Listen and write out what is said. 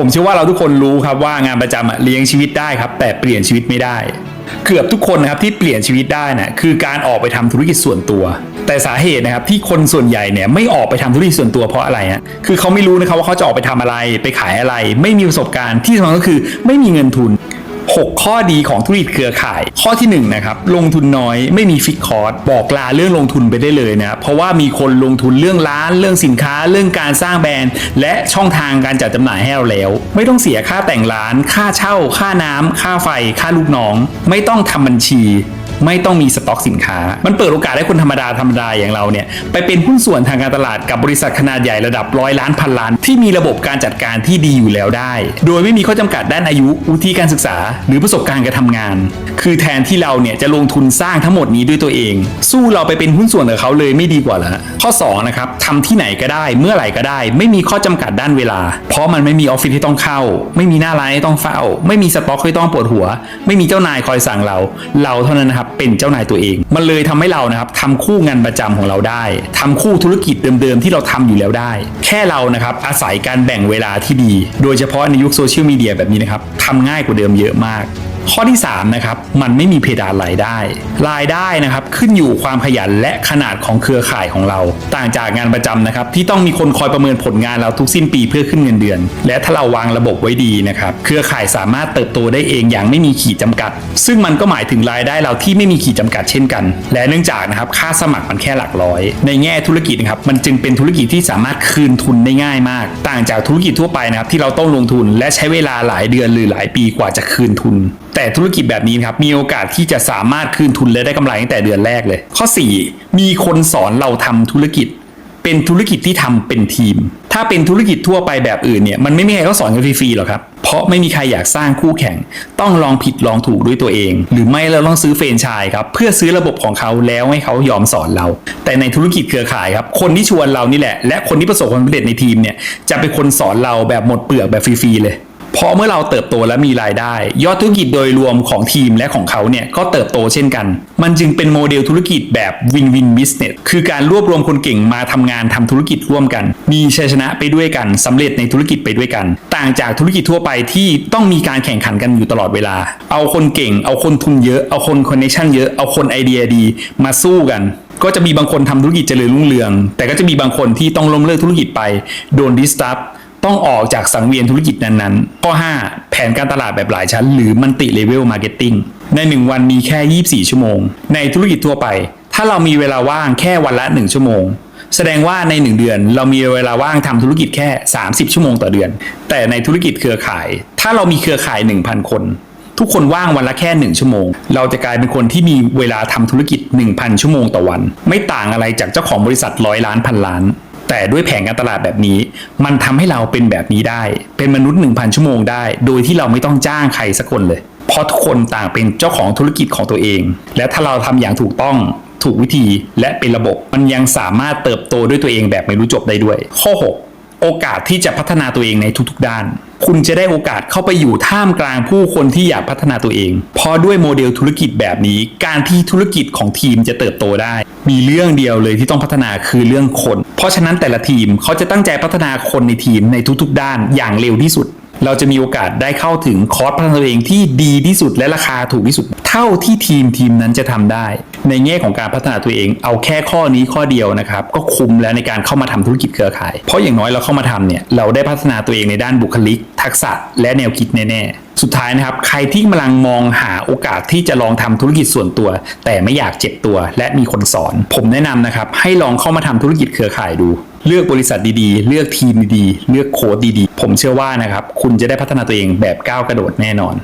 ผมเชื่อว่าเราทุกคนรู้ครับว่างานประจำเลี้ยงชีวิตได้ครับ แต่เปลี่ยนชีวิตไม่ได้ เกือบทุกคนนะครับที่เปลี่ยนชีวิตได้นะ่ะคือการออกไปทำธุรกิจส่วนตัว แต่สาเหตุนะครับที่คนส่วนใหญ่เนี่ยไม่ออกไปทำธุรกิจส่วนตัวเพราะอะไรฮะคือเขาไม่รู้นะครับว่าเขาจะออกไปทำอะไรไปขายอะไร ไม่มีประสบการณ์ที่สำคัญก็คือไม่มีเงินทุน 6 ข้อดีของธุรกิจเครือข่าย ข้อที่1นะครับลงทุนน้อยไม่มีฟิกคอร์สบอกลาเรื่องลงทุนไปได้เลยนะครับเพราะว่ามีคนลงทุนเรื่องร้าน เรื่องสินค้า เรื่องการสร้างแบรนด์ และช่องทางการจัดจำหน่ายให้เราแล้ว ไม่ต้องเสียค่าแต่งร้าน ค่าเช่า ค่าน้ำค่าไฟ ค่าลูกน้อง ไม่ต้องทำบัญชี ไม่ต้องมีสต็อกสินค้า มันเปิดโอกาสให้คนธรรมดาธรรมดาอย่างเราเนี่ยไปเป็นหุ้นส่วนทางการตลาดกับบริษัทขนาดใหญ่ระดับร้อยล้านพันล้าน ที่มีระบบการจัดการที่ดีอยู่แล้วได้ โดยไม่มีข้อจำกัดด้านอายุวุฒิการศึกษา หรือประสบการณ์การทำงาน คือแทนที่เราเนี่ยจะลงทุนสร้างทั้งหมดนี้ด้วยตัวเอง สู้เราไปเป็นหุ้นส่วนกับเขาเลยไม่ดีกว่าเหรอข้อ2นะครับทำที่ไหนก็ได้เมื่อไหร่ก็ได้ ไม่มีข้อจำกัดด้านเวลา เพราะมันไม่มีออฟฟิศที่ต้องเข้า ไม่มีหน้าร้านที่ต้องเฝ้า ไม่มีสต็อกที่ต้องปวดหัว ไม่มีเจ้านายคอยสั่งเรา เราเท่านั้นนะครับเป็นเจ้านายตัวเอง มันเลยทำให้เรานะครับทำคู่งานประจำของเราได้ทำคู่ธุรกิจเดิมๆที่เราทำอยู่แล้วได้ แค่เรานะครับอาศัยการแบ่งเวลาที่ดี โดยเฉพาะในยุคโซเชียลมีเดียแบบนี้นะครับทำง่ายกว่าเดิมเยอะมาก ข้อที่3นะครับมันไม่มีเพดานรายได้ รายได้นะครับขึ้นอยู่ความขยันและขนาดของเครือข่ายของเรา ต่างจากงานประจำนะครับที่ต้องมีคนคอยประเมินผลงานเราทุกสิ้นปีเพื่อขึ้นเงินเดือน และถ้าเราวางระบบไว้ดีนะครับเครือข่ายสามารถเติบโตได้เองอย่างไม่มีขีดจำกัด ซึ่งมันก็หมายถึงรายได้เราที่ไม่มีขีดจำกัดเช่นกัน และเนื่องจากนะครับค่าสมัครมันแค่หลักร้อย ในแง่ธุรกิจนะครับมันจึงเป็นธุรกิจที่สามารถคืนทุนได้ง่ายมาก ต่างจากธุรกิจทั่วไปนะครับที่เราต้องลงทุนและใช้เวลาหลายเดือนหรือหลายปีกว่าจะคืนทุนแต่ธุรกิจแบบนี้ครับมีโอกาสที่จะสามารถคืนทุนและได้กำไรตั้งแต่เดือนแรกเลย ข้อ 4 มีคนสอนเราทำธุรกิจ เป็นธุรกิจที่ทำเป็นทีม ถ้าเป็นธุรกิจทั่วไปแบบอื่นเนี่ยมันไม่มีใครเขาสอนกันฟรีๆหรอกครับเพราะไม่มีใครอยากสร้างคู่แข่ง ต้องลองผิดลองถูกด้วยตัวเอง หรือไม่เราต้องซื้อเฟรนชส์ครับ เพื่อซื้อระบบของเขาแล้วให้เขายอมสอนเรา แต่ในธุรกิจเครือข่ายครับ คนที่ชวนเรานี่แหละ และคนที่ประสบความสำเร็จในทีมเนี่ยจะเป็นคนสอนเราแบบหมดเปลือกแบบฟรีๆเลย เพอเมื่อเราเติบโตและมีรายได้ ยอดธุรกิจโดยรวมของทีมและของเขาเนี่ยก็เติบโตเช่นกัน มันจึงเป็นโมเดลธุรกิจแบบวินวินบิสเนสคือการรวบรวมคนเก่งมาทำงานทำธุรกิจร่วมกัน มีชัยชนะไปด้วยกันสำเร็จในธุรกิจไปด้วยกัน ต่างจากธุรกิจทั่วไปที่ต้องมีการแข่งขันกันอยู่ตลอดเวลา เอาคนเก่ง เอาคนทุนเยอะ เอาคนคอนเนคชั่นเยอะ เอาคนไอเดียดี มาสู้กันก็จะมีบางคนทำธุรกิจเจริญรุ่งเรือง แต่ก็จะมีบางคนที่ต้องล้มเลิกธุรกิจไป โดนดิสตับ ต้องออกจากสังเวียนธุรกิจนั้นๆ ข้อ 5 แผนการตลาดแบบหลายชั้น หรือมันติเลเวลมาร์เก็ตติ้งใน 1 วันมีแค่ 24 ชั่วโมง ในธุรกิจทั่วไป ถ้าเรามีเวลาว่างแค่วันละ 1 ชั่วโมง แสดงว่าใน 1 เดือนเรามีเวลาว่างทำธุรกิจแค่ 30 ชั่วโมงต่อเดือน แต่ในธุรกิจเครือข่าย ถ้าเรามีเครือข่าย 1,000 คน ทุกคนว่างวันละแค่ 1 ชั่วโมง เราจะกลายเป็นคนที่มีเวลาทำธุรกิจ 1,000 ชั่วโมงต่อวัน ไม่ต่างอะไรจากเจ้าของบริษัทร้อยล้านพันล้าน แต่ด้วยแผนการตลาดแบบนี้ มันทำให้เราเป็นแบบนี้ได้ เป็นมนุษย์ 1,000 ชั่วโมงได้ โดยที่เราไม่ต้องจ้างใครสักคนเลยเพราะทุกคนต่างเป็นเจ้าของธุรกิจของตัวเอง และถ้าเราทำอย่างถูกต้องถูกวิธีและเป็นระบบมันยังสามารถเติบโตด้วยตัวเองแบบไม่รู้จบได้ด้วย ข้อ 6 โอกาสที่จะพัฒนาตัวเองในทุกๆด้าน คุณจะได้โอกาสเข้าไปอยู่ท่ามกลางผู้คนที่อยากพัฒนาตัวเอง เพราะด้วยโมเดลธุรกิจแบบนี้ การที่ธุรกิจของทีมจะเติบโตได้ มีเรื่องเดียวเลยที่ต้องพัฒนาคือเรื่องคน เพราะฉะนั้นแต่ละทีมเขาจะตั้งใจพัฒนาคนในทีมในทุกๆ ด้านอย่างเร็วที่สุด เราจะมีโอกาสได้เข้าถึงคอร์สพัฒนาตัวเองที่ดีที่สุดและราคาถูกที่สุด เท่าที่ทีมทีมนั้นจะทำได้ ในแง่ของการพัฒนาตัวเอง เอาแค่ข้อนี้ข้อเดียวนะครับ ก็คุ้มแล้วในการเข้ามาทำธุรกิจเครือข่าย เพราะอย่างน้อยเราเข้ามาทำเนี่ยเราได้พัฒนาตัวเองในด้านบุคลิก ทักษะและแนวคิดแน่ๆ สุดท้ายนะครับ ใครที่กำลังมองหาโอกาสที่จะลองทำธุรกิจส่วนตัว แต่ไม่อยากเจ็บตัวและมีคนสอน ผมแนะนำนะครับให้ลองเข้ามาทำธุรกิจเครือข่ายดูเลือกบริษัทดีๆ เลือกทีมดีๆ เลือกโค้ดดีๆ ผมเชื่อว่านะครับ คุณจะได้พัฒนาตัวเองแบบก้าวกระโดดแน่นอน